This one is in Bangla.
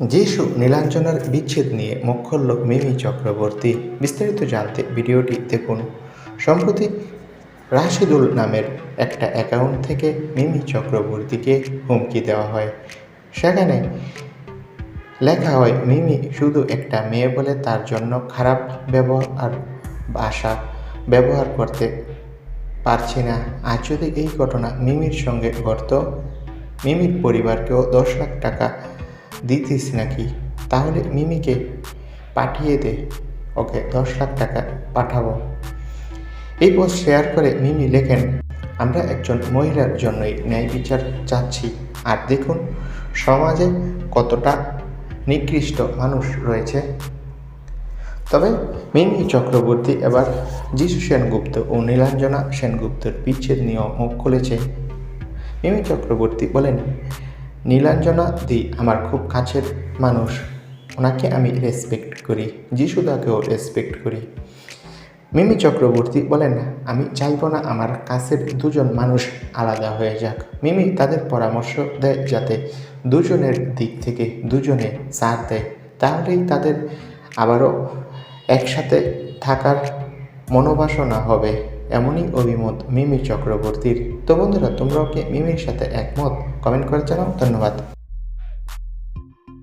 যিশু নীলাঞ্জনার বিচ্ছেদ নিয়ে মুখ খুলল মিমি চক্রবর্তী বিস্তারিত জানতে ভিডিওটি দেখুন। সম্প্রতি রাশিদুল নামের একটা অ্যাকাউন্ট থেকে মিমি চক্রবর্তীকে হুমকি দেওয়া হয়। সেখানে লেখা হয়, মিমি শুধু একটা মেয়ে বলে তার জন্য খারাপ ব্যবহার ভাষা ব্যবহার করতে পারছি না। আজ যদি এই ঘটনা মিমির সঙ্গে ঘটত, মিমির পরিবারকেও দশ লাখ টাকা দিতিস নাকি? তাহলে মিমিকে পাঠিয়ে দে। ওকে দশ লাখ টাকা পাঠাবো। এই পোস্ট শেয়ার করে মিমি লেখেন, আমরা একজন মহিলার জন্যই ন্যায় বিচার চাচ্ছি। আর দেখুন, সমাজে কতটা নিকৃষ্ট মানুষ রয়েছে। তবে মিমি চক্রবর্তী এবার যিশু সেনগুপ্ত ও নীলাঞ্জনা সেনগুপ্তের বিচ্ছেদ নিয়েও মুখ খুলেছে। মিমি চক্রবর্তী বলেন নীলাঞ্জনা দি আমার খুব কাছের মানুষ। ওনাকে আমি রেসপেক্ট করি, যিশুদাকেও রেসপেক্ট করি। মিমি চক্রবর্তী বলেন, আমি চাইব না আমার কাছের দুজন মানুষ আলাদা হয়ে যাক। মিমি তাদের পরামর্শ দেয় যাতে দুজনের দিক থেকে দুজনে সাথ দেয়। তাহলেই তাদের আবারও একসাথে থাকার মনোবাসনা হবে। এমনই অভিমত মিমি চক্রবর্তীর। তো বন্ধুরা, তোমরাও কি মিমির সাথে একমত? কমেন্ট করে জানাও। ধন্যবাদ।